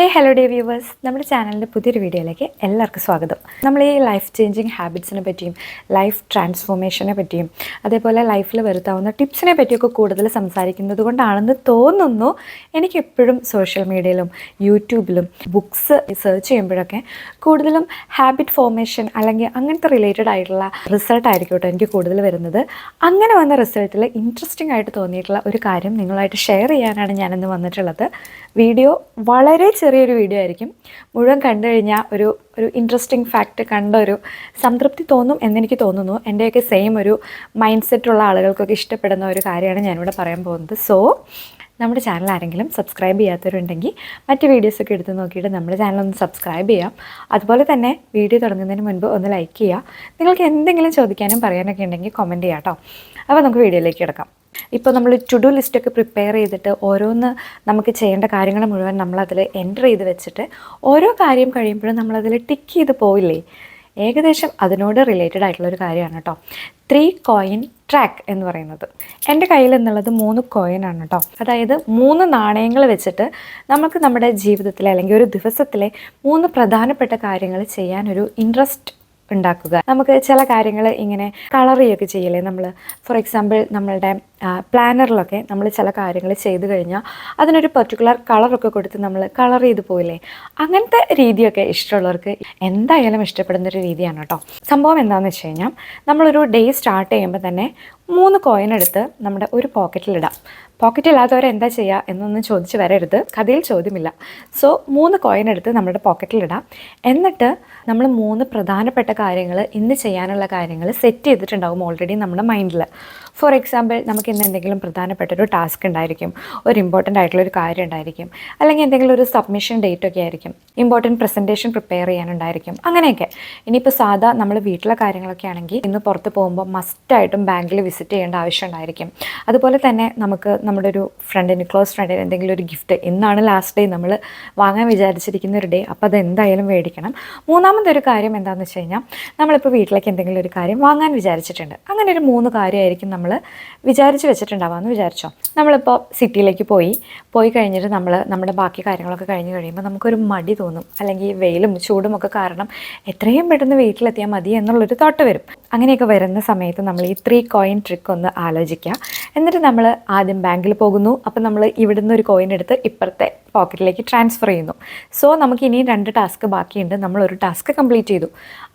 ഹേ hello day viewers നമ്മുടെ ചാനലിന്റെ പുതിയൊരു വീഡിയോയിലേക്ക് എല്ലാവർക്കും സ്വാഗതം. നമ്മൾ ഈ ലൈഫ് ചേഞ്ചിങ് ഹാബിറ്റ്സിനെ പറ്റിയും ലൈഫ് ട്രാൻസ്ഫോർമേഷനെ പറ്റിയും അതേപോലെ ലൈഫിൽ വരുത്താവുന്ന ടിപ്സിനെ പറ്റിയൊക്കെ കൂടുതൽ സംസാരിക്കുന്നത് കൊണ്ടാണെന്ന് തോന്നുന്നു. എനിക്കെപ്പോഴും സോഷ്യൽ മീഡിയയിലും യൂട്യൂബിലും ബുക്സ് സെർച്ച് ചെയ്യുമ്പോഴൊക്കെ കൂടുതലും ഹാബിറ്റ് ഫോർമേഷൻ അല്ലെങ്കിൽ അങ്ങനത്തെ റിലേറ്റഡ് ആയിട്ടുള്ള റിസൾട്ട് ആയിരിക്കും കേട്ടോ എനിക്ക് കൂടുതൽ വരുന്നത്. അങ്ങനെ വന്ന റിസൾട്ടിൽ ഇൻട്രസ്റ്റിംഗ് ആയിട്ട് തോന്നിയിട്ടുള്ള ഒരു കാര്യം നിങ്ങളായിട്ട് ഷെയർ ചെയ്യാനാണ് ഞാനിന്ന് വന്നിട്ടുള്ളത്. വീഡിയോ വളരെ ചെറിയൊരു വീഡിയോ ആയിരിക്കും. മുഴുവൻ കണ്ടു കഴിഞ്ഞാൽ ഒരു ഒരു ഇൻട്രസ്റ്റിംഗ് ഫാക്റ്റ് കണ്ട ഒരു സംതൃപ്തി തോന്നും എന്നെനിക്ക് തോന്നുന്നു. എന്റെയൊക്കെ സെയിം ഒരു മൈൻഡ് സെറ്റുള്ള ആളുകൾക്കൊക്കെ ഇഷ്ടപ്പെടുന്ന ഒരു കാര്യമാണ് ഞാനിവിടെ പറയാൻ പോകുന്നത്. സോ നമ്മുടെ ചാനൽ ആരെങ്കിലും സബ്സ്ക്രൈബ് ചെയ്യാത്തവരുണ്ടെങ്കിൽ മറ്റ് വീഡിയോസൊക്കെ എടുത്ത് നോക്കിയിട്ട് നമ്മുടെ ചാനൽ ഒന്ന് സബ്സ്ക്രൈബ് ചെയ്യാം. അതുപോലെ തന്നെ വീഡിയോ തുടങ്ങുന്നതിന് മുൻപ് ഒന്ന് ലൈക്ക് ചെയ്യുക. നിങ്ങൾക്ക് എന്തെങ്കിലും ചോദിക്കാനും പറയാനൊക്കെ ഉണ്ടെങ്കിൽ കമന്റ് ചെയ്യാം കേട്ടോ അപ്പോൾ നമുക്ക് വീഡിയോയിലേക്ക് കിടക്കാം. ഇപ്പോൾ നമ്മൾ ടു ഡു ലിസ്റ്റൊക്കെ പ്രിപ്പയർ ചെയ്തിട്ട് ഓരോന്ന് നമുക്ക് ചെയ്യേണ്ട കാര്യങ്ങൾ മുഴുവൻ നമ്മളതിൽ എന്റർ ചെയ്ത് വെച്ചിട്ട് ഓരോ കാര്യം കഴിയുമ്പോഴും നമ്മളതിൽ ടിക്ക് ചെയ്ത് പോയില്ലേ ഏകദേശം അതിനോട് റിലേറ്റഡ് ആയിട്ടുള്ള ഒരു കാര്യമാണ് കേട്ടോ ത്രീ കോയിൻ ട്രാക്ക് എന്ന് പറയുന്നത്. എന്റെ കയ്യിൽ എന്നുള്ളത് മൂന്ന് കോയിനാണ് കേട്ടോ അതായത് മൂന്ന് നാണയങ്ങൾ വെച്ചിട്ട് നമുക്ക് നമ്മുടെ ജീവിതത്തിലെ അല്ലെങ്കിൽ ഒരു ദിവസത്തിലെ മൂന്ന് പ്രധാനപ്പെട്ട കാര്യങ്ങൾ ചെയ്യാനൊരു ഇൻട്രസ്റ്റ് ഉണ്ടാക്കുക. നമുക്ക് ചില കാര്യങ്ങൾ ഇങ്ങനെ കളർ ചെയ്യുകയൊക്കെ ചെയ്യില്ലേ? നമ്മൾ ഫോർ എക്സാമ്പിൾ നമ്മളുടെ പ്ലാനറിലൊക്കെ നമ്മൾ ചില കാര്യങ്ങൾ ചെയ്തു കഴിഞ്ഞാൽ അതിനൊരു പെർട്ടിക്കുലർ കളറൊക്കെ കൊടുത്ത് നമ്മൾ കളർ ചെയ്ത് പോയില്ലേ അങ്ങനത്തെ രീതിയൊക്കെ ഇഷ്ടമുള്ളവർക്ക് എന്തായാലും ഇഷ്ടപ്പെടുന്ന ഒരു രീതിയാണ് കേട്ടോ. സംഭവം എന്താണെന്ന് വെച്ച് കഴിഞ്ഞാൽ നമ്മളൊരു ഡേ സ്റ്റാർട്ട് ചെയ്യുമ്പോൾ തന്നെ മൂന്ന് കോയിൻ എടുത്ത് നമ്മുടെ ഒരു പോക്കറ്റിലിടാം പോക്കറ്റ് ഇല്ലാത്തവർ എന്താ ചെയ്യുക എന്നൊന്നും ചോദിച്ച് വരരുത്. കഥയിൽ ചോദ്യമില്ല. സോ മൂന്ന് കോയിൻ എടുത്ത് നമ്മുടെ പോക്കറ്റിലിടാം എന്നിട്ട് നമ്മൾ മൂന്ന് പ്രധാനപ്പെട്ട കാര്യങ്ങൾ ഇന്ന് ചെയ്യാനുള്ള കാര്യങ്ങൾ സെറ്റ് ചെയ്തിട്ടുണ്ടാകും ഓൾറെഡി നമ്മുടെ മൈൻഡിൽ ഫോർ എക്സാമ്പിൾ നമുക്ക് ഇന്ന് എന്തെങ്കിലും പ്രധാനപ്പെട്ട ഒരു ടാസ്ക് ഉണ്ടായിരിക്കും ഒരു ഇമ്പോർട്ടന്റ് ആയിട്ടുള്ള ഒരു കാര്യം ഉണ്ടായിരിക്കും അല്ലെങ്കിൽ എന്തെങ്കിലും ഒരു സബ്മിഷൻ ഡേറ്റ് ഒക്കെ ആയിരിക്കും ഇമ്പോർട്ടന്റ് പ്രസന്റേഷൻ പ്രിപ്പയർ ചെയ്യാനുണ്ടായിരിക്കും അങ്ങനെയൊക്കെ. ഇനിയിപ്പോൾ സാധാ നമ്മൾ വീട്ടിലെ കാര്യങ്ങളൊക്കെ ആണെങ്കിൽ ഇന്ന് പുറത്ത് പോകുമ്പോൾ മസ്റ്റായിട്ടും ബാങ്കിൽ വിസിറ്റ് ചെയ്യേണ്ട ആവശ്യം ഉണ്ടായിരിക്കും. അതുപോലെ തന്നെ നമുക്ക് നമ്മുടെ ഒരു ഫ്രണ്ടിന് ക്ലോസ് ഫ്രണ്ടിന് എന്തെങ്കിലും ഒരു ഗിഫ്റ്റ് ഇന്നാണ് ലാസ്റ്റ് ഡേ നമ്മൾ വാങ്ങാൻ വിചാരിച്ചിരിക്കുന്ന ഒരു ഡേ അപ്പോൾ അത് എന്തായാലും മേടിക്കണം. മൂന്നാമത്തെ ഒരു കാര്യം എന്താണെന്ന് വെച്ച് കഴിഞ്ഞാൽ നമ്മളിപ്പോൾ വീട്ടിലേക്ക് എന്തെങ്കിലും ഒരു കാര്യം വാങ്ങാൻ വിചാരിച്ചിട്ടുണ്ട്. അങ്ങനെ ഒരു മൂന്ന് കാര്യമായിരിക്കും നമ്മൾ വിചാരിച്ച് വെച്ചിട്ടുണ്ടാവാമെന്ന് വിചാരിച്ചോ. നമ്മളിപ്പോൾ സിറ്റിയിലേക്ക് പോയി പോയി കഴിഞ്ഞിട്ട് നമ്മൾ നമ്മുടെ ബാക്കി കാര്യങ്ങളൊക്കെ കഴിഞ്ഞ് കഴിയുമ്പോൾ നമുക്കൊരു മടി തോന്നും. അല്ലെങ്കിൽ വെയിലും ചൂടും ഒക്കെ കാരണം എത്രയും പെട്ടെന്ന് വീട്ടിലെത്തിയാൽ മതി എന്നുള്ളൊരു തോട്ട് വരും. അങ്ങനെയൊക്കെ വരുന്ന സമയത്ത് നമ്മൾ ഈ ത്രീ കോയിൻ ട്രിക്ക് ഒന്ന് ആലോചിക്കുക എന്നിട്ട് നമ്മൾ ആദ്യം ബാങ്കിൽ പോകുന്നു. അപ്പോൾ നമ്മൾ ഇവിടുന്ന് ഒരു കോയിൻ എടുത്ത് ഇപ്പുറത്തെ പോക്കറ്റിലേക്ക് ട്രാൻസ്ഫർ ചെയ്യുന്നു. സോ നമുക്ക് ഇനിയും രണ്ട് ടാസ്ക് ബാക്കിയുണ്ട്. നമ്മൾ ഒരു ടാസ്ക് കംപ്ലീറ്റ് ചെയ്തു.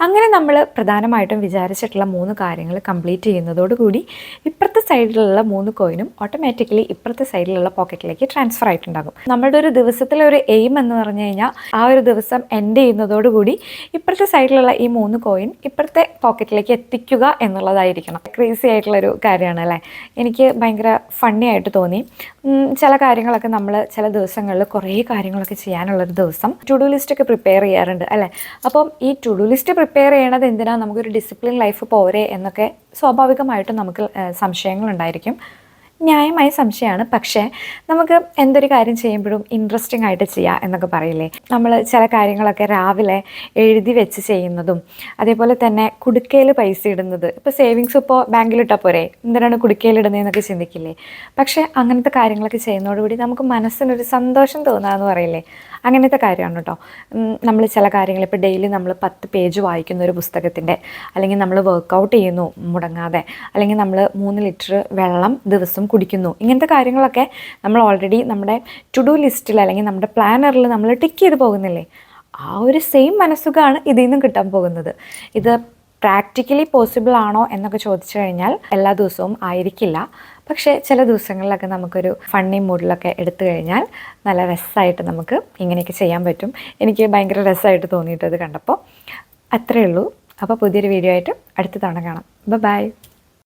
അങ്ങനെ നമ്മൾ പ്രധാനമായിട്ടും വിചാരിച്ചിട്ടുള്ള മൂന്ന് കാര്യങ്ങൾ കംപ്ലീറ്റ് ചെയ്യുന്നതോടുകൂടി ഇപ്പുറത്തെ സൈഡിലുള്ള മൂന്ന് കോയിനും ഓട്ടോമാറ്റിക്കലി ഇപ്പുറത്തെ സൈഡിലുള്ള പോക്കറ്റിലേക്ക് ട്രാൻസ്ഫർ ആയിട്ടുണ്ടാകും. നമ്മുടെ ഒരു ദിവസത്തിലെ ഒരു എയിം എന്ന് പറഞ്ഞു കഴിഞ്ഞാൽ ആ ഒരു ദിവസം എൻഡ് ചെയ്യുന്നതോടുകൂടി ഇപ്പുറത്തെ സൈഡിലുള്ള ഈ മൂന്ന് കോയിൻ ഇപ്പുറത്തെ പോക്കറ്റിലേക്ക് എത്തിക്കുക എന്നുള്ളതായിരിക്കണം. ക്രേസി ആയിട്ടുള്ള ഒരു കാര്യമാണ് അല്ലേ? എനിക്ക് ഭയങ്കര ഫണ്ണി ആയിട്ട് തോന്നി. ചില കാര്യങ്ങളൊക്കെ നമ്മൾ ചില ദിവസങ്ങളിൽ കുറേ കാര്യങ്ങളൊക്കെ ചെയ്യാനുള്ളൊരു ദിവസം ടുഡു ലിസ്റ്റ് ഒക്കെ പ്രിപ്പയർ ചെയ്യാറുണ്ട് അല്ലേ? അപ്പം ഈ ടുഡു ലിസ്റ്റ് പ്രിപ്പയർ ചെയ്യണത് എന്തിനാണ് നമുക്കൊരു ഡിസിപ്ലിൻ ലൈഫ് പോരെ എന്നൊക്കെ സ്വാഭാവികമായിട്ടും നമുക്ക് സംശയങ്ങളുണ്ടായിരിക്കും. ന്യായമായ സംശയമാണ്. പക്ഷേ നമുക്ക് എന്തൊരു കാര്യം ചെയ്യുമ്പോഴും ഇൻട്രസ്റ്റിംഗ് ആയിട്ട് ചെയ്യാം എന്നൊക്കെ പറയില്ലേ? നമ്മൾ ചില കാര്യങ്ങളൊക്കെ രാവിലെ എഴുതി വെച്ച് ചെയ്യുന്നതും അതേപോലെ തന്നെ കുടുക്കയിൽ പൈസ ഇടുന്നത്. ഇപ്പോൾ സേവിങ്സ് ഇപ്പോൾ ബാങ്കിലിട്ടാൽ പോരെ? എന്തിനാണ് കുടുക്കയിൽ ഇടുന്നതെന്നൊക്കെ ചിന്തിക്കില്ലേ? പക്ഷേ അങ്ങനത്തെ കാര്യങ്ങളൊക്കെ ചെയ്യുന്നതോടുകൂടി നമുക്ക് മനസ്സിനൊരു സന്തോഷം തോന്നുക പറയില്ലേ? അങ്ങനത്തെ കാര്യമാണ് കേട്ടോ നമ്മൾ ചില കാര്യങ്ങൾ ഇപ്പോൾ ഡെയിലി നമ്മൾ പത്ത് പേജ് വായിക്കുന്ന ഒരു പുസ്തകത്തിന്റെ അല്ലെങ്കിൽ നമ്മൾ വർക്കൗട്ട് ചെയ്യുന്നു മുടങ്ങാതെ അല്ലെങ്കിൽ നമ്മൾ മൂന്ന് ലിറ്റർ വെള്ളം ദിവസം കുടിക്കുന്നു. ഇങ്ങനത്തെ കാര്യങ്ങളൊക്കെ നമ്മൾ ഓൾറെഡി നമ്മുടെ ടു ഡു ലിസ്റ്റിൽ അല്ലെങ്കിൽ നമ്മുടെ പ്ലാനറിൽ നമ്മൾ ടിക്ക് ചെയ്ത് പോകുന്നില്ലേ? ആ ഒരു സെയിം മനസ്സുഖമാണ് ഇതിൽ നിന്നും കിട്ടാൻ പോകുന്നത്. ഇത് പ്രാക്ടിക്കലി പോസിബിൾ ആണോ എന്നൊക്കെ ചോദിച്ചു കഴിഞ്ഞാൽ എല്ലാ ദിവസവും ആയിരിക്കില്ല. പക്ഷേ ചില ദിവസങ്ങളിലൊക്കെ നമുക്കൊരു ഫണ്ണി മൂഡിലൊക്കെ എടുത്തു കഴിഞ്ഞാൽ നല്ല രസമായിട്ട് നമുക്ക് ഇങ്ങനെയൊക്കെ ചെയ്യാൻ പറ്റും. എനിക്ക് ഭയങ്കര രസമായിട്ട് തോന്നിയിട്ടത് കണ്ടപ്പോൾ. അത്രയേ ഉള്ളൂ. അപ്പോൾ പുതിയൊരു വീഡിയോ ആയിട്ട് അടുത്ത തവണ കാണാം. ബൈ